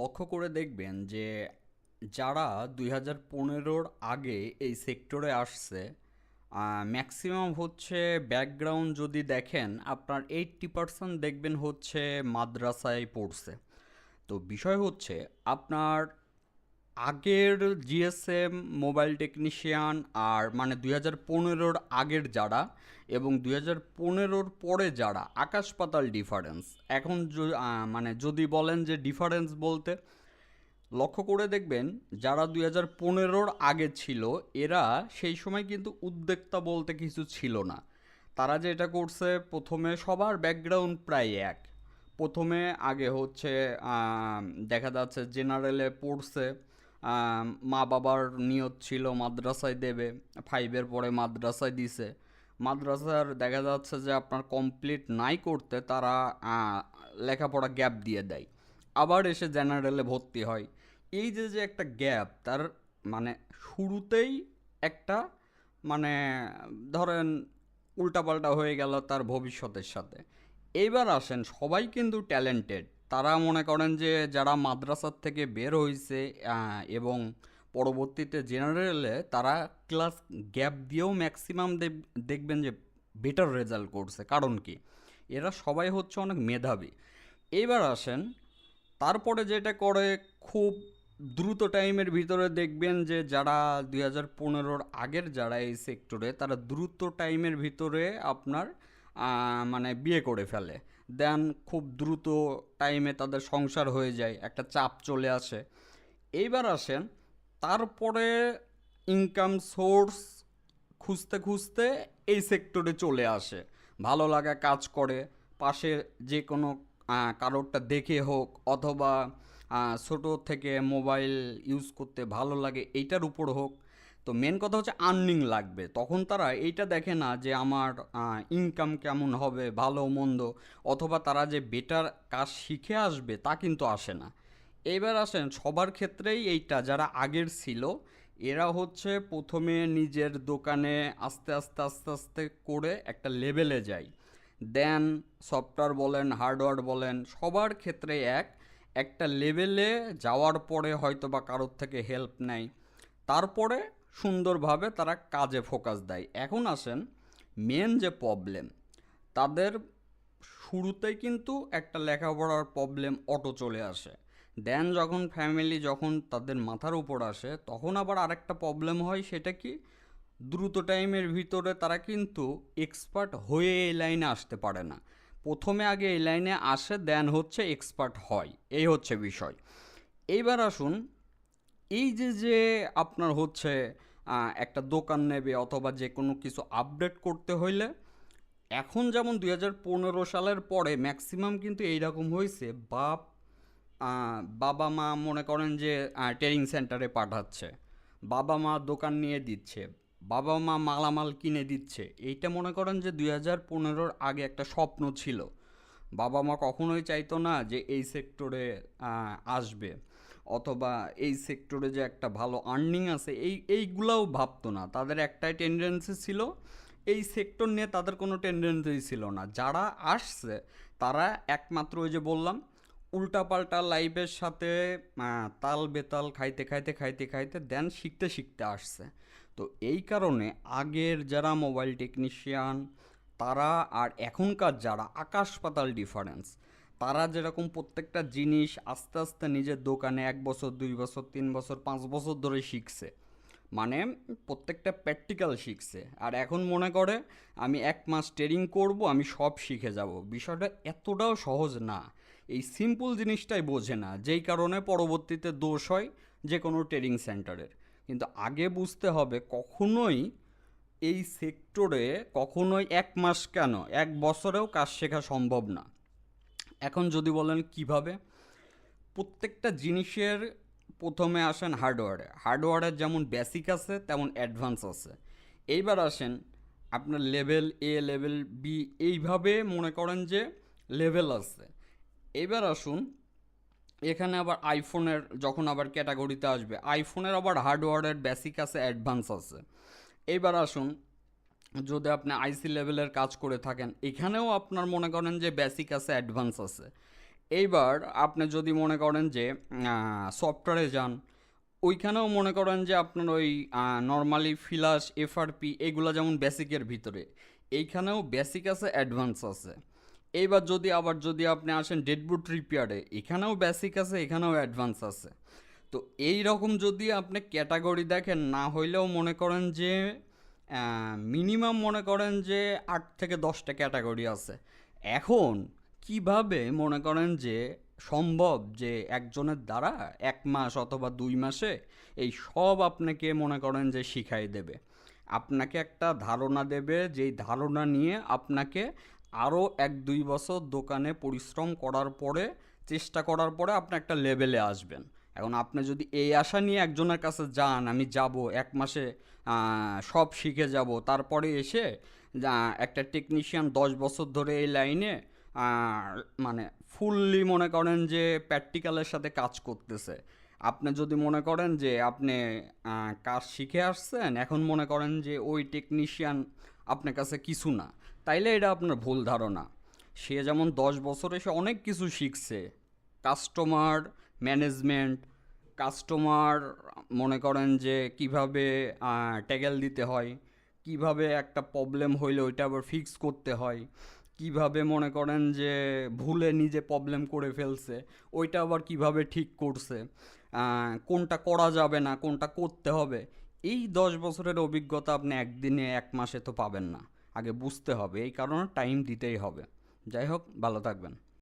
লক্ষ্য করে দেখবেন যে যারা দুই হাজার পনেরোর আগে এই সেক্টরে আসছে ম্যাক্সিমাম হচ্ছে ব্যাকগ্রাউন্ড যদি দেখেন, আপনার এইট্টি পার্সেন্ট দেখবেন হচ্ছে মাদ্রাসায় পড়ছে। তো বিষয় হচ্ছে, আপনার আগের জিএসএম মোবাইল টেকনিশিয়ান আর মানে দুই হাজার পনেরোর আগের যারা এবং দুই হাজার পনেরোর পরে যারা আকাশ পাতাল ডিফারেন্স এখন মানে যদি বলেন যে ডিফারেন্স বলতে, লক্ষ্য করে দেখবেন যারা দুই হাজার পনেরোর আগে ছিল, এরা সেই সময় কিন্তু উদ্যোক্তা বলতে কিছু ছিল না। তারা যেটা করছে, প্রথমে সবার ব্যাকগ্রাউন্ড প্রায় এক। প্রথমে আগে হচ্ছে দেখা যাচ্ছে জেনারেলে পড়ছে মা বাবার নিয়ত ছিল মাদ্রাসায় দেবে ফাইভের পরে মাদ্রাসায় দিছে। মাদ্রাসার দেখা যাচ্ছে যে আপনার কমপ্লিট নাই করতে তারা লেখাপড়া গ্যাপ দিয়ে দেয়। আবার এসে জেনারেলে ভর্তি হয়। এই যে যে একটা গ্যাপ তার মানে শুরুতেই একটা মানে ধরেন উল্টাপাল্টা হয়ে গেল তার ভবিষ্যতের সাথে। এবার আসেন সবাই কিন্তু ট্যালেন্টেড তারা মনে করেন যে যারা মাদ্রাসার থেকে বের হয়েছে এবং পরবর্তীতে জেনারেলে তারা ক্লাস গ্যাপ দিয়েও ম্যাক্সিমাম দেখবেন যে বেটার রেজাল্ট করছে। কারণ কি? এরা সবাই হচ্ছে অনেক মেধাবী। এবার আসেন, তারপরে যেটা করে খুব দ্রুত টাইমের ভিতরে দেখবেন যে যারা দুই হাজার পনেরোর আগের যারা এই সেক্টরে তারা দ্রুত টাইমের ভিতরে আপনার মানে বিয়ে করে ফেলে। দেন খুব দ্রুত টাইমে তাদের সংসার হয়ে যায়, একটা চাপ চলে আসে। এইবার আসেন, তারপরে ইনকাম সোর্স খুঁজতে খুঁজতে এই সেক্টরে চলে আসে। ভালো লাগা কাজ করে, পাশে যে কোনো কারোরটা দেখে হোক অথবা ছোটো থেকে মোবাইল ইউজ করতে ভালো লাগে, এইটার উপর হোক তো মেন কথা হচ্ছে আর্নিং লাগবে। তখন তারা এইটা দেখে না যে আমার ইনকাম কেমন হবে, ভালো, মন্দ, অথবা তারা যে বেটার কাজ শিখে আসবে তা কিন্তু আসে না। এবার আসেন, সবার ক্ষেত্রেই এইটা, যারা আগের ছিল, এরা হচ্ছে প্রথমে নিজের দোকানে আস্তে আস্তে আস্তে আস্তে করে একটা লেভেলে যায়। দেন সফটওয়্যার বলেন হার্ডওয়্যার বলেন, সবার ক্ষেত্রে এক, একটা লেভেলে যাওয়ার পরে হয়তো বা কারোর থেকে হেল্প নেয়। তারপরে সুন্দরভাবে তারা কাজে ফোকাস দেয়। এখন আসেন মেন যে প্রবলেম তাদের শুরুতেই কিন্তু একটা লেখাপড়ার প্রবলেম অটো চলে আসে। দেন যখন ফ্যামিলি যখন তাদের মাথার উপর আসে, তখন আবার আরেকটা প্রবলেম হয়, সেটা কি? দ্রুত টাইমের ভিতরে তারা কিন্তু এক্সপার্ট হয়ে এই লাইনে আসতে পারে না। প্রথমে আগে এই লাইনে আসে দেন হচ্ছে এক্সপার্ট হয়। এই হচ্ছে বিষয়। এইবার আসুন এই যে যে আপনার হচ্ছে একটা দোকান নেবে অথবা যে কোনো কিছু আপডেট করতে হইলে, এখন যেমন দুই হাজার পনেরো সালের পরে ম্যাক্সিমাম কিন্তু এইরকম হয়েছে বাপ বাবা মা মনে করেন যে ট্রেনিং সেন্টারে পাঠাচ্ছে, বাবা মা দোকান নিয়ে দিচ্ছে, বাবা মা মালামাল কিনে দিচ্ছে, এইটা মনে করেন যে দুই হাজার পনেরোর আগে একটা স্বপ্ন ছিল। বাবা মা কখনোই চাইতো না যে এই সেক্টরে আসবে। অথবা এই সেক্টরে যে একটা ভালো আর্নিং আছে, এই, এইগুলাও ভাবতো না। তাদের একটাই টেন্ডেন্সি ছিল, এই সেক্টর নিয়ে তাদের কোনো টেন্ডেন্সি ছিল না। যারা আসছে, তারা একমাত্র ওই যে বললাম, উল্টাপাল্টা লাইফের সাথে তাল বেতাল খাইতে খাইতে খাইতে খাইতে দেন শিখতে শিখতে আসছে। তো এই কারণে আগের যারা মোবাইল টেকনিশিয়ান তারা আর এখনকার যারা আকাশ পাতাল ডিফারেন্স তারা যেরকম প্রত্যেকটা জিনিস আস্তে আস্তে নিজের দোকানে এক বছর, দুই বছর, তিন বছর, পাঁচ বছর ধরে শিখছে। মানে প্রত্যেকটা প্র্যাকটিক্যাল শিখছে। আর এখন মনে করে, আমি এক মাস ট্রেনিং করব, আমি সব শিখে যাব। বিষয়টা এতটাও সহজ না। এই সিম্পল জিনিসটাই বোঝে না, যেই কারণে পরবর্তীতে দোষ হয় যে কোনো ট্রেনিং সেন্টারের কিন্তু আগে বুঝতে হবে, কখনোই এই সেক্টরে কখনোই এক মাস কেন, এক বছরেও কাজ শেখা সম্ভব না। এখন যদি বলেন কীভাবে? প্রত্যেকটা জিনিসের প্রথমে আসেন হার্ডওয়্যারে। হার্ডওয়্যারের যেমন বেসিক আছে, তেমন অ্যাডভান্স আছে। এইবার আসেন আপনার লেভেল এ লেভেল বি এইভাবে মনে করেন যে লেভেল আছে। এবার আসুন, এখানে আবার আইফোনের যখন আবার ক্যাটাগরিতে আসবে আইফোনের আবার হার্ডওয়্যারের বেসিক আছে অ্যাডভান্স আছে। এইবার আসুন যদি আপনি আইসি লেভেলের কাজ করে থাকেন, এখানেও আপনার মনে করেন যে বেসিক আছে অ্যাডভান্স আছে। এইবার আপনি যদি মনে করেন যে সফটওয়্যারে যান, ওইখানেও মনে করেন যে আপনার ওই নর্মালি ফিলাস এফআরপি এগুলো যেমন বেসিকের ভিতরে, এইখানেও বেসিক আছে অ্যাডভান্স আছে। এইবার যদি আবার যদি আপনি আসেন ডেডবুট রিপেয়ারে এখানেও বেসিক আছে, এখানেও অ্যাডভান্স আছে। তো এই রকম যদি আপনি ক্যাটাগরি দেখেন, না হইলেও মনে করেন যে মিনিমাম মনে করেন যে আট থেকে দশটা ক্যাটাগরি আছে। এখন কীভাবে মনে করেন যে সম্ভব যে একজনের দ্বারা এক মাস অথবা দুই মাসে এই সব আপনাকে মনে করেন যে শিখাই দেবে? আপনাকে একটা ধারণা দেবে, যেই ধারণা নিয়ে আপনাকে আরও এক দুই বছর দোকানে পরিশ্রম করার পরে, চেষ্টা করার পরে আপনি একটা লেভেলে আসবেন। এখন আপনি যদি এই আশা নিয়ে একজনের কাছে যান, আমি যাব, এক মাসে সব শিখে যাব, তারপরে এসে একটা টেকনিশিয়ান দশ বছর ধরে এই লাইনে মানে ফুললি মনে করেন যে প্র্যাকটিক্যালের সাথে কাজ করতেছে। আপনি যদি মনে করেন যে আপনি কাজ শিখে আসছেন, এখন মনে করেন যে ওই টেকনিশিয়ান আপনার কাছে কিছু না, তাইলে এটা আপনার ভুল ধারণা। সে যেমন দশ বছরে সে অনেক কিছু শিখছে কাস্টমার ম্যানেজমেন্ট, কাস্টমার মনে করেন যে কীভাবে ট্যাগেল দিতে হয়, কীভাবে একটা প্রবলেম হইলে ওইটা আবার ফিক্স করতে হয়, কীভাবে মনে করেন যে ভুলে নিজে প্রবলেম করে ফেলছে, ওইটা আবার কীভাবে ঠিক করছে কোনটা করা যাবে না, কোনটা করতে হবে, এই দশ বছরের অভিজ্ঞতা আপনি একদিনে এক মাসে তো পাবেন না, আগে বুঝতে হবে, এই কারণে টাইম দিতেই হবে, যাই হোক, ভালো থাকবেন।